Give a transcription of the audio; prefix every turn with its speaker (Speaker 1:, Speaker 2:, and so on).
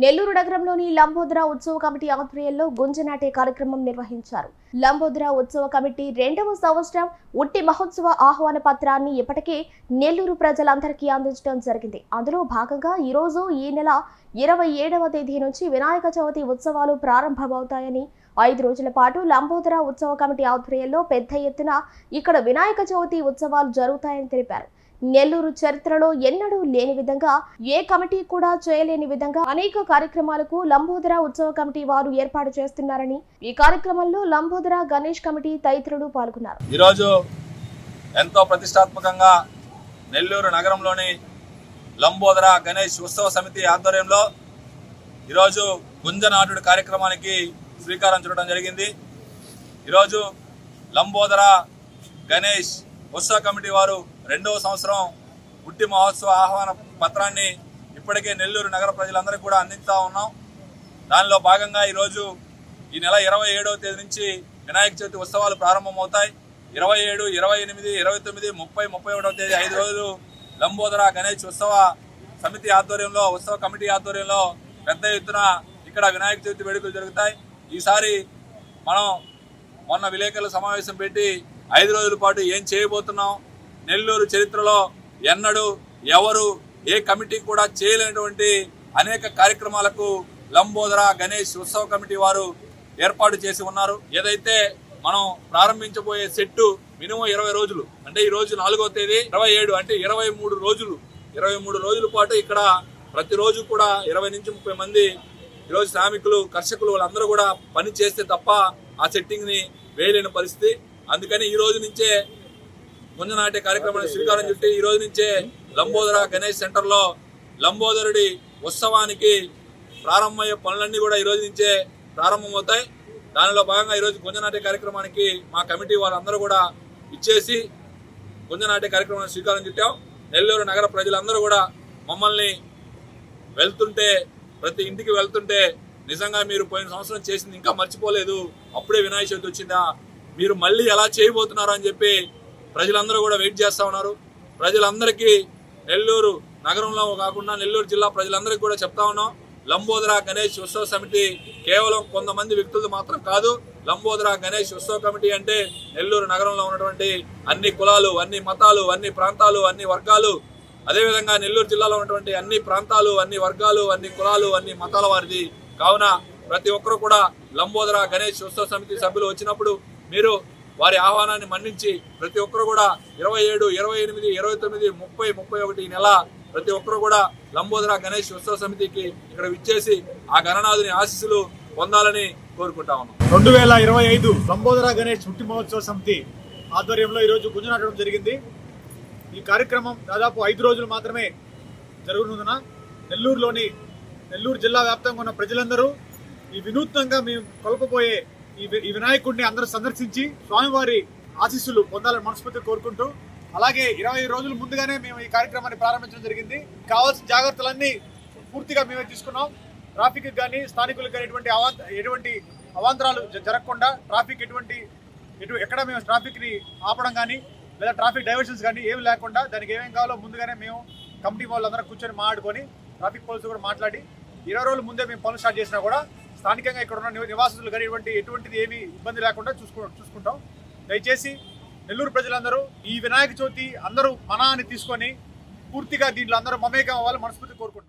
Speaker 1: నెల్లూరు నగరంలోని లంబోదర ఉత్సవ కమిటీ ఆధ్వర్యంలో గుంజనాటే కార్యక్రమం నిర్వహించారు. లంబోదర ఉత్సవ కమిటీ రెండవ సంవత్సరం ఉట్టి మహోత్సవ ఆహ్వాన పత్రాన్ని ఇప్పటికే నెల్లూరు ప్రజలందరికీ అందించడం జరిగింది. అందులో భాగంగా ఈరోజు ఈ నెల ఇరవై ఏడవ తేదీ నుంచి వినాయక చవితి ఉత్సవాలు ప్రారంభమవుతాయని ఐదు రోజుల పాటు లంబోదర ఉత్సవ కమిటీ ఆధ్వర్యంలో పెద్ద ఎత్తున ఇక్కడ వినాయక చవితి ఉత్సవాలు జరుగుతాయని తెలిపారు. నెల్లూరు చరిత్రలో ఎన్నడూ లేని విధంగా ఏ కమిటీ కూడా చేయలేని విధంగా అనేక కార్యక్రమాలకు లంబోదర ఉత్సవ కమిటీ వారు ఏర్పాటు చేస్తున్నారని ఈ కార్యక్రమంలో లంబోదర గణేష్ కమిటీ తదితరులు పాల్గొన్నారు.
Speaker 2: ఈరోజు ఎంతో ప్రతిష్టాత్మకంగా నెల్లూరు నగరంలోని లంబోదర గణేష్ ఉత్సవ సమితి ఆధ్వర్యంలో ఈరోజు గుంజనాటుడు కార్యక్రమానికి శ్రీకారం చుట్టడం జరిగింది. ఈరోజు లంబోదర గణేష్ ఉత్సవ కమిటీ వారు రెండవ సంవత్సరం పుట్టి మహోత్సవ ఆహ్వాన పత్రాన్ని ఇప్పటికే నెల్లూరు నగర ప్రజలందరికీ కూడా అందిస్తూ ఉన్నాం. దానిలో భాగంగా ఈరోజు ఈ నెల ఇరవై ఏడవ తేదీ నుంచి వినాయక చవితి ఉత్సవాలు ప్రారంభమవుతాయి. ఇరవై ఏడు ఇరవై ఎనిమిది ఇరవై తొమ్మిది ముప్పై ముప్పై ఒకటవ తేదీ ఐదు రోజులు లంబోదర గణేష్ ఉత్సవ సమితి ఆధ్వర్యంలో ఉత్సవ కమిటీ ఆధ్వర్యంలో పెద్ద ఎత్తున ఇక్కడ వినాయక చవితి వేడుకలు జరుగుతాయి. ఈసారి మనం మొన్న విలేకరుల సమావేశం పెట్టి ఐదు రోజుల పాటు ఏం చేయబోతున్నాం? నెల్లూరు చరిత్రలో ఎన్నడూ ఎవరు ఏ కమిటీ కూడా చేయలేనటువంటి అనేక కార్యక్రమాలకు లంబోదర గణేష్ ఉత్సవ కమిటీ వారు ఏర్పాటు చేసి ఉన్నారు. ఏదైతే మనం ప్రారంభించబోయే సెట్టు మినిమం ఇరవై రోజులు అంటే ఈ రోజు నాలుగో తేదీ ఇరవై ఏడు అంటే ఇరవై మూడు రోజులు. ఇరవై మూడు రోజుల పాటు ఇక్కడ ప్రతిరోజు కూడా ఇరవై నుంచి ముప్పై మంది ఈరోజు శ్రామికులు కర్షకులు వాళ్ళందరూ కూడా పని చేస్తే తప్ప ఆ సెట్టింగ్ని వేయలేని పరిస్థితి. అందుకని ఈ రోజు నుంచే గుంజనాటే కార్యక్రమాన్ని శ్రీకారం చుట్టి ఈ రోజు నుంచే లంబోదర గణేష్ సెంటర్లో లంబోదరుడి ఉత్సవానికి ప్రారంభమయ్యే పనులన్నీ కూడా ఈ రోజు నుంచే ప్రారంభమవుతాయి. దానిలో భాగంగా ఈరోజు గుంజనాటి కార్యక్రమానికి మా కమిటీ వాళ్ళందరూ కూడా ఇచ్చేసి గుంజనాటి కార్యక్రమాన్ని శ్రీకారం చుట్టాం. నెల్లూరు నగర ప్రజలందరూ కూడా మమ్మల్ని వెళ్తుంటే ప్రతి ఇంటికి వెళ్తుంటే నిజంగా మీరు పోయిన సంవత్సరం చేసింది ఇంకా మర్చిపోలేదు. అప్పుడే వినాయక చవితి వచ్చిందా? మీరు మళ్ళీ ఎలా చేయబోతున్నారు అని చెప్పి ప్రజలందరూ కూడా వెయిట్ చేస్తూ ఉన్నారు. ప్రజలందరికీ నెల్లూరు నగరంలో కాకుండా నెల్లూరు జిల్లా ప్రజలందరికీ కూడా చెప్తా ఉన్నాం. లంబోదర గణేష్ ఉత్సవ సమితి కేవలం కొంతమంది వ్యక్తులు మాత్రం కాదు. లంబోదర గణేష్ ఉత్సవ కమిటీ అంటే నెల్లూరు నగరంలో ఉన్నటువంటి అన్ని కులాలు అన్ని మతాలు అన్ని ప్రాంతాలు అన్ని వర్గాలు అదేవిధంగా నెల్లూరు జిల్లాలో ఉన్నటువంటి అన్ని ప్రాంతాలు అన్ని వర్గాలు అన్ని కులాలు అన్ని మతాల వారిది. కావున ప్రతి ఒక్కరు కూడా లంబోదర గణేష్ ఉత్సవ సమితి సభ్యులు వచ్చినప్పుడు మీరు వారి ఆహ్వానాన్ని మన్నించి ప్రతి ఒక్కరు కూడా ఇరవై ఏడు ఇరవై ఎనిమిది ఇరవై తొమ్మిది ముప్పై ముప్పై ఒకటి నెల ప్రతి ఒక్కరు కూడా లంబోదర గణేష్ ఉత్సవ సమితికి ఇక్కడ విచ్చేసి ఆ గణనాథుని ఆశీస్సులు పొందాలని కోరుకుంటా ఉన్నాం.
Speaker 3: రెండు వేల ఇరవై ఐదు లంబోదర గణేష్ పుట్టి మహోత్సవ సమితి ఆధ్వర్యంలో ఈరోజు గుంజనాటడం జరిగింది. ఈ కార్యక్రమం దాదాపు ఐదు రోజులు మాత్రమే జరుగుతున్న నెల్లూరులోని నెల్లూరు జిల్లా వ్యాప్తంగా ఉన్న ప్రజలందరూ ఈ వినూత్నంగా మేము కొలపబోయే ఈ వినాయకుడిని అందరూ సందర్శించి స్వామివారి ఆశీస్సులు పొందాలని మనస్ఫూర్తి కోరుకుంటూ అలాగే ఇరవై రోజుల ముందుగానే మేము ఈ కార్యక్రమాన్ని ప్రారంభించడం జరిగింది. కావాల్సిన జాగ్రత్తలన్నీ పూర్తిగా మేమే తీసుకున్నాం. ట్రాఫిక్ కానీ స్థానికులకు కానీ ఎటువంటి అవాంత ఎటువంటి అవాంతరాలు జ- జరగకుండా ట్రాఫిక్ ఎటువంటి ఎటు ఎక్కడ మేము ట్రాఫిక్ని ఆపడం కానీ లేదా ట్రాఫిక్ డైవర్షన్స్ కానీ ఏమి లేకుండా దానికి ఏమేమి కావాలో ముందుగానే మేము కమిటీ వాళ్ళందరూ కూర్చొని మాట్లాడుకొని ట్రాఫిక్ పోలీసులు కూడా మాట్లాడి ఇరవై రోజుల ముందే మేము పనులు స్టార్ట్ చేసినా కూడా స్థానికంగా ఇక్కడ ఉన్న నివ- నివాసితులు కానీ ఎటువంటిది ఏమి ఇబ్బంది లేకుండా చూసుకు చూసుకుంటాం. దయచేసి నెల్లూరు ప్రజలందరూ ఈ వినాయక చవితి అందరూ మనా అని తీసుకొని పూర్తిగా దీంట్లో అందరూ మమేకం అవ్వాలి మనస్ఫూర్తి కోరుకుంటున్నాం.